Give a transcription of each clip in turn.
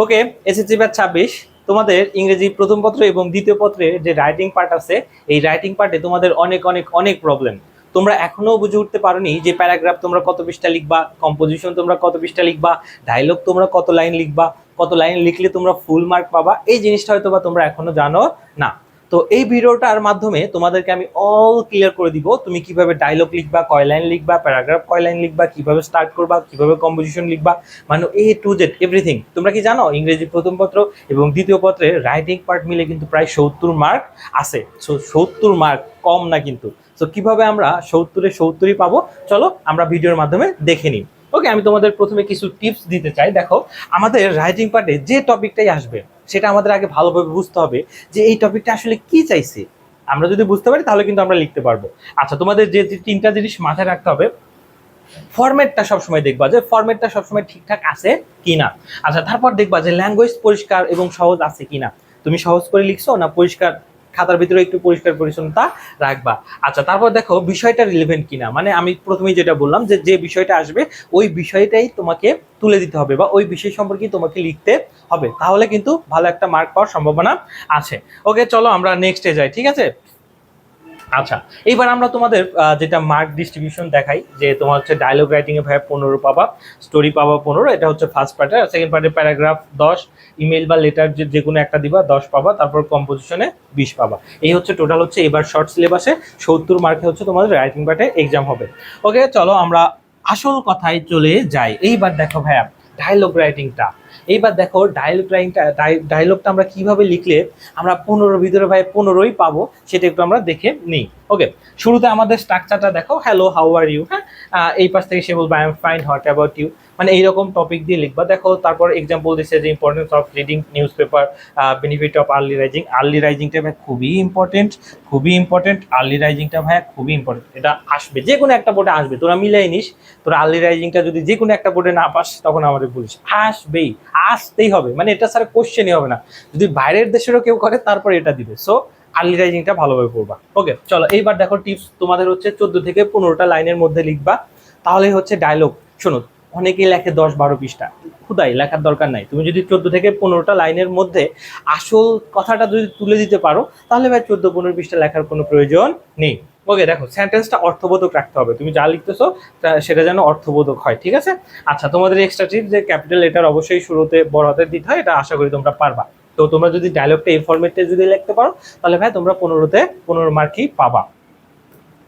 ওকে SSC batch ছাব্বিশ, তোমাদের ইংরেজি প্রথম পত্র এবং দ্বিতীয় পত্রে যে রাইটিং পার্ট আছে, এই রাইটিং পার্টে তোমাদের অনেক অনেক অনেক প্রবলেম তোমরা এখনও বুঝে উঠতে পারোনি যে প্যারাগ্রাফ তোমরা কত পৃষ্ঠা লিখবা কম্পোজিশন তোমরা কত পৃষ্ঠা লিখবা ডায়লগ তোমরা কত লাইন লিখবা, কত লাইন লিখলে তোমরা ফুল মার্ক পাবা, এই জিনিসটা হয়তো বা তোমরা এখনও জানো না। তো এই ভিডিওটার মাধ্যমে তোমাদেরকে আমি অল ক্লিয়ার করে দিব তুমি কীভাবে ডায়লগ লিখবা কয় লাইন লিখবা প্যারাগ্রাফ কয় লাইন লিখবা, কীভাবে স্টার্ট করবা, কীভাবে কম্পোজিশন লিখবা মানে এ টু জেড এভরিথিং তোমরা কি জানো, ইংরেজি প্রথম পত্র এবং দ্বিতীয় পত্রে রাইটিং পার্ট মিলে কিন্তু প্রায় সত্তর মার্ক আছে। সো সত্তর মার্ক কম না কিন্তু। সো কীভাবে আমরা সত্তরে সত্তরই পাবো? চলো আমরা ভিডিওর মাধ্যমে দেখে নিই। ওকে আমি তোমাদের প্রথমে কিছু টিপস দিতে চাই। দেখো, আমাদের রাইটিং পার্টে যে টপিকটাই আসবে সেটা আমাদের আগে ভালোভাবে বুঝতে হবে যে এই টপিকটা আসলে কি চাইছে। আমরা যদি বুঝতে পারি, তাহলে কিন্তু আমরা লিখতে পারব। আচ্ছা তোমাদের যে তিনটা জিনিস মাথায় রাখতে হবে ফরম্যাটটা সবসময় দেখবা যে ফরম্যাটটা সবসময় ঠিকঠাক আছে কিনা। আচ্ছা তারপর দেখবা যে ল্যাঙ্গুয়েজ পরিষ্কার এবং সহজ আছে কিনা। তুমি সহজ করে লিখছো না পরিষ্কার খাতার ভিতরে একটু পরিষ্কার পরিচ্ছন্নতা রাখবা। আচ্ছা তারপর দেখো বিষয়টা রিলেভেন্ট কিনা। মানে আমি প্রথমে যেটা বললাম যে যে বিষয়টা আসবে, ওই বিষয়টাই তোমাকে তুলে দিতে হবে বা ওই বিষয় সম্পর্কে তোমাকে লিখতে হবে। তাহলে কিন্তু ভালো একটা মার্ক পাওয়ার সম্ভাবনা আছে। ওকে চলো আমরা নেক্সটে যাই, ঠিক আছে? আচ্ছা এইবার আমরা তোমাদের যেটা মার্ক ডিস্ট্রিবিউশন দেখাই, যে তোমার হচ্ছে ডায়লগ রাইটিং এ ভাই পনেরো পাবা স্টোরি পাবা পনেরো, এটা হচ্ছে ফার্স্ট পার্টে আর সেকেন্ড পার্টে প্যারাগ্রাফ দশ ইমেল বা লেটার যে যে কোনো একটা দিবা, দশ পাবা, তারপর কম্পোজিশনে বিশ পাবা। এই হচ্ছে টোটাল হচ্ছে এবার শর্ট সিলেবাসে সত্তর মার্কে হচ্ছে তোমাদের রাইটিং পার্টে এক্সাম হবে। ওকে চলো আমরা আসল কথায় চলে যাই। এইবার দেখো ভাইয়া ডায়লগ রাইটিংটা এইবার দেখো ডায়লগ রাইটিংটা ডায়লগটা আমরা কীভাবে লিখলে আমরা পনেরো ভিতরে ভাই পনেরোই পাবো, সেটা একটু আমরা দেখে নিই। ওকে শুরুতে আমাদের স্ট্রাকচারটা দেখো হ্যালো হাউ আর ইউ হ্যাঁ? এই পাশ থেকে সে বলবে I am fine how about you মানে এইরকম টপিক দিয়ে লিখবা। দেখো, তারপর এক্সাম্পল দিচ্ছে যে importance of reading newspaper benefit of early rising early রাইজিংটা ভাই খুবই ইম্পর্টেন্ট খুবই ইম্পর্টেন্ট আর্লি রাইজিংটা ভাই খুবই ইম্পর্টেন্ট এটা আসবে, যে কোনো একটা বোর্ডে আসবে। তোরা মিলাই নিস, তোরা আর্লি রাইজিংটা যদি যে কোনো একটা বোর্ডে না পাস, তখন আমাদের বলিস, আসবেই, আসতেই হবে। মানে এটা স্যার কোশ্চেনই হবে না। যদি বাইরের দেশেরও কেউ করে, তারপর এটা দিবে। সো আর্লি রাইজিংটা ভালোভাবে পড়বা। ওকে চলো, এইবার দেখো টিপস তোমাদের হচ্ছে চোদ্দ থেকে পনেরোটা লাইনের মধ্যে লিখবা। তাহলে হচ্ছে ডায়লগ শোনো, অনেকেই লেখে দশ বারো পৃষ্ঠা। খুদাই লেখার দরকার নাই। তুমি যদি চোদ্দ থেকে পনেরোটা লাইনের মধ্যে আসল কথাটা যদি তুলে দিতে পারো, তাহলে ভাই চোদ্দ পনেরো পৃষ্ঠা লেখার কোনো প্রয়োজন নেই। ওকে দেখো সেন্টেন্সটা অর্থবোধক রাখতে হবে। তুমি যা লিখতেছো সেটা যেন অর্থবোধক হয়, ঠিক আছে? আচ্ছা তোমাদের এক্সট্রা টিপ যে ক্যাপিটাল লেটার অবশ্যই শুরুতে বড় হাতের দিতে হয়, এটা আশা করি তোমরা পারবা। তো তোমরা যদি ডায়লগটা এই ফরম্যাটে যদি লিখতে পারো, তাহলে ভাই তোমরা পনেরোতে পনেরো মার্কই পাবা।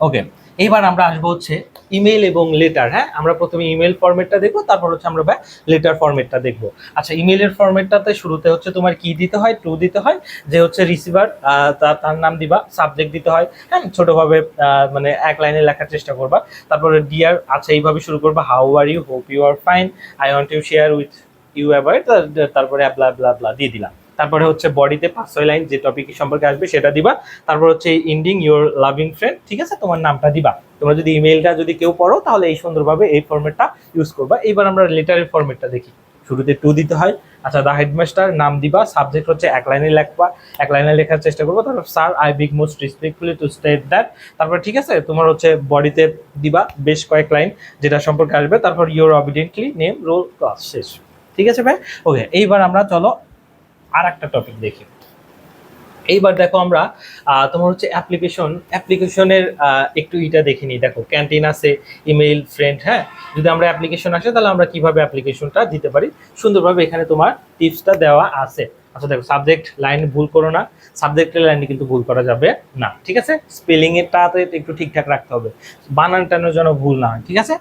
ওকে এইবার আমরা আসব হচ্ছে ইমেল এবং লেটার হ্যাঁ? আমরা প্রথমে ইমেল ফরম্যাটটা দেখব, তারপর হচ্ছে আমরা ভাই লেটার ফরম্যাটটা দেখব। আচ্ছা ইমেলের ফরম্যাটটাতে শুরুতে হচ্ছে তোমার কি দিতে হয় টু দিতে হয়, যে হচ্ছে রিসিভার তার নাম দিবা সাবজেক্ট দিতে হয় হ্যাঁ? ছোটোভাবে মানে এক লাইনে লেখার চেষ্টা করবা। তারপরে ডিয়ার আচ্ছা এইভাবে শুরু করবা how are you hope you are fine I want to share with you about তারপরে ব্লা ব্লা ব্লা দিয়ে দিলাম। তারপরে হচ্ছে বডিতে পাঁচ ছয় লাইন যে টপিক সম্পর্কে আসবে সেটা দিবা। তারপর হচ্ছে ইন্ডিং ইউর লাভিং ফ্রেন্ড ঠিক আছে? তোমার নামটা দিবা। তোমরা যদি ইমেলটা যদি কেউ পড়ো, তাহলে এই সুন্দরভাবে এই ফর্মেটটা ইউজ করবা। এইবার আমরা লেটারের ফর্মেটটা দেখি। শুরুতে টু দিতে হয়। আচ্ছা দ্য হেডমাস্টার নাম দিবা। সাবজেক্ট হচ্ছে এক লাইনে লেখবা। এক লাইনে লেখার চেষ্টা করব। তারপর sir I beg most respectfully to state that তারপর, ঠিক আছে? তোমার হচ্ছে বডিতে দিবা বেশ কয়েক লাইন যেটা সম্পর্কে আসবে। তারপর your obediently name roll class শেষ। ঠিক আছে ভাই? ওকে এইবার আমরা চলো আর একটা টপিক দেখি। এইবার দেখো আমরা তোমার হচ্ছে অ্যাপ্লিকেশন অ্যাপ্লিকেশনের একটু ইটা দেখে নিই। দেখো ক্যান্টিন আছে ইমেইল ফ্রেন্ড হ্যাঁ? যদি আমরা অ্যাপ্লিকেশন আসে, তাহলে আমরা কীভাবে অ্যাপ্লিকেশনটা দিতে পারি? সুন্দরভাবে এখানে তোমার টিপসটা দেওয়া আছে। আচ্ছা দেখো সাবজেক্ট লাইন ভুল করো না। সাবজেক্টের লাইনে কিন্তু ভুল করা যাবে না, ঠিক আছে? স্পেলিং এরটাতে একটু ঠিকঠাক রাখতে হবে। বানান টানো যেন ভুল না হয় ঠিক আছে?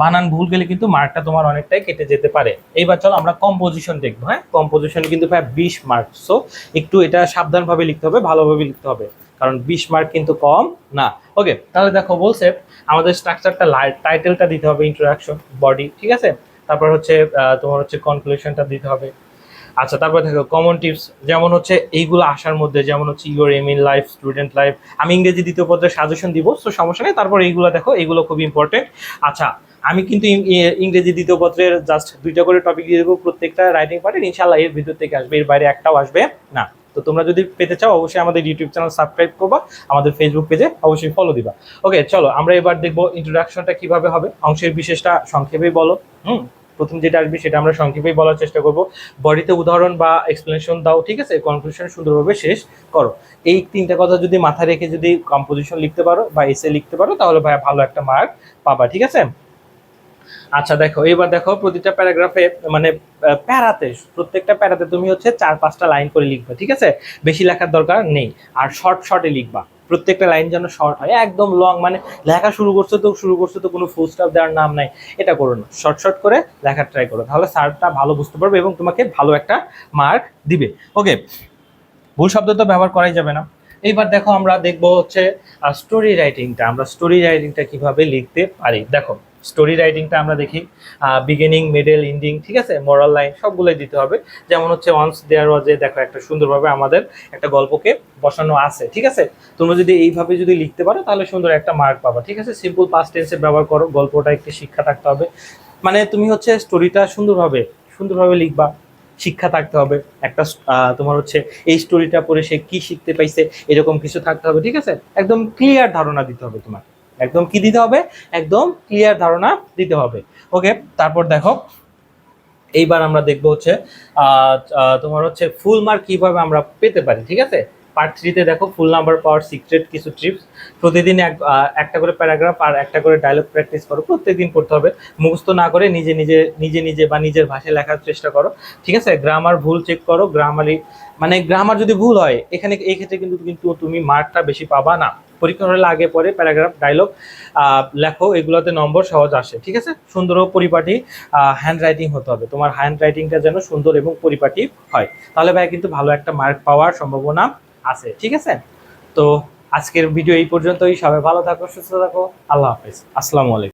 বানান ভুল গেলে কিন্তু মার্কটা তোমার অনেকটাই কেটে যেতে পারে। এইবার চলো আমরা কম্পোজিশন দেখব হ্যাঁ? কম্পোজিশন কিন্তু প্রায় বিশ মার্ক সো একটু এটা সাবধানভাবে লিখতে হবে, ভালোভাবে লিখতে হবে। কারণ বিশ মার্ক কিন্তু কম না। ওকে তাহলে দেখো, বলছে আমাদের স্ট্রাকচারটা টাইটেলটা দিতে হবে ইন্ট্রোডাকশন বডি ঠিক আছে? তারপর হচ্ছে তোমার হচ্ছে কনক্লুশনটা দিতে হবে। আচ্ছা তারপর দেখো কমন টিপস যেমন হচ্ছে এইগুলো আসার মধ্যে, যেমন হচ্ছে your aim in life student life আমি ইংরেজি দ্বিতীয় পত্রের সাজেশন দিব তো সমস্যা নেই। তারপর এইগুলো দেখো, এইগুলো খুব ইম্পর্টেন্ট আচ্ছা আমি কিন্তু ইং- ইংরেজি দ্বিতীয় পত্রের জাস্ট দুইটা করে টপিক দিয়ে দেবো, প্রত্যেকটা রাইটিং পার্টের ইনশাল্লাহ এর ভিতর থেকে আসবে, এর বাইরে একটাও আসবে না। তো তোমরা যদি পেতে চাও, অবশ্যই আমাদের ইউটিউব চ্যানেল সাবস্ক্রাইব করবা, আমাদের ফেসবুক পেজে অবশ্যই ফলো দিবা। ওকে চলো, আমরা এবার দেখব ইন্ট্রোডাকশনটা কীভাবে হবে। অংশের বিশেষটা সংক্ষেপে বলো। হুম? প্রথম যেটা আসবে সেটা আমরা সংক্ষেপেই বলার চেষ্টা করব। বডিতে উদাহরণ বা এক্সপ্লেনেশন দাও, ঠিক আছে? কনক্লুশন সুন্দরভাবে শেষ করো। এই তিনটা কথা যদি মাথায় রেখে যদি কম্পোজিশন লিখতে পারো বা এসে লিখতে পারো, তাহলে ভাই ভালো একটা মার্ক পাবা, ঠিক আছে? আচ্ছা দেখো, এবার দেখো প্রতিটা প্যারাগ্রাফে মানে প্যারাতে, প্রত্যেকটা প্যারাতে তুমি হচ্ছে চার, পাঁচটা লাইন করে লিখবে, ঠিক আছে? বেশি লেখার দরকার নেই। আর শর্ট শর্টে লিখবা। প্রত্যেকটা লাইন যেন শর্ট হয়, একদম লং মানে লেখা শুরু করছ তো, শুরু করছ তো কোনো ফুল স্টপ দেওয়ার নাম নাই, এটা করো না শর্ট শর্ট করে লেখার ট্রাই করো, তাহলে স্যারটা ভালো বুঝতে পারবে এবং তোমাকে ভালো একটা মার্ক দিবে ওকে ভুল শব্দ তো ব্যবহার করাই যাবে না, এইবার দেখো আমরা দেখব হচ্ছে স্টোরি রাইটিংটা আমরা স্টোরি রাইটিংটা কীভাবে লিখতে পারি, দেখো স্টোরি রাইটিংটা আমরা দেখি বিগিনিং মিডল ইন্ডিং ঠিক আছে? মোরাল লাইন সবগুলোই দিতে হবে। যেমন হচ্ছে অনস দেয়ার ওয়াজে দেখো একটা সুন্দরভাবে আমাদের একটা গল্পকে বসানো আছে, ঠিক আছে? তোমরা যদি এইভাবে যদি লিখতে পারো, তাহলে সুন্দর একটা মার্ক পাবা, ঠিক আছে? সিম্পল পাস্ট টেন্সে ব্যবহার করো, গল্পটা একটি শিক্ষা থাকতে হবে। মানে তুমি হচ্ছে স্টোরিটা সুন্দরভাবে সুন্দরভাবে লিখবা, শিক্ষা থাকতে হবে। একটা তোমার হচ্ছে এই স্টোরিটা পড়ে সে কি শিখতে পাইছে, এরকম কিছু থাকতে হবে, ঠিক আছে? একদম ক্লিয়ার ধারণা দিতে হবে তোমার। একদম কি দিতে হবে? একদম ক্লিয়ার ধারণা দিতে হবে। ওকে তারপর দেখো, এইবার আমরা দেখব হচ্ছে তোমার হচ্ছে ফুল মার্ক কীভাবে আমরা পেতে পারি, ঠিক আছে? পার্ট থ্রিতে দেখো ফুল নাম্বার পাওয়ার সিক্রেট কিছু ট্রিপস প্রতিদিন এক একটা করে প্যারাগ্রাফ আর একটা করে ডায়লগ প্র্যাকটিস করো, প্রত্যেকদিন করতে হবে। মুখস্থ না করে নিজে নিজে নিজে নিজে বা নিজের ভাষায় লেখার চেষ্টা করো, ঠিক আছে? গ্রামার ভুল চেক করো গ্রামারি মানে গ্রামার যদি ভুল হয়, এখানে এই ক্ষেত্রে কিন্তু কিন্তু তুমি মার্কটা বেশি পাবা না। পরীক্ষা হলে আগে পরে প্যারাগ্রাফ, ডায়লগ লেখো, এগুলোতে নম্বর সহজ আসে, ঠিক আছে? সুন্দর ও পরিপাটি হ্যান্ড রাইটিং হতে হবে। তোমার হ্যান্ড রাইটিংটা যেন সুন্দর এবং পরিপাটি হয়। তাহলে ভাই কিন্তু ভালো একটা মার্ক পাওয়ার সম্ভাবনা আছে, ঠিক আছে? তো আজকের ভিডিও এই পর্যন্তই। সবাই ভালো থাকো, সুস্থ থাকো। আল্লাহ হাফেজ। আসসালামু আলাইকুম।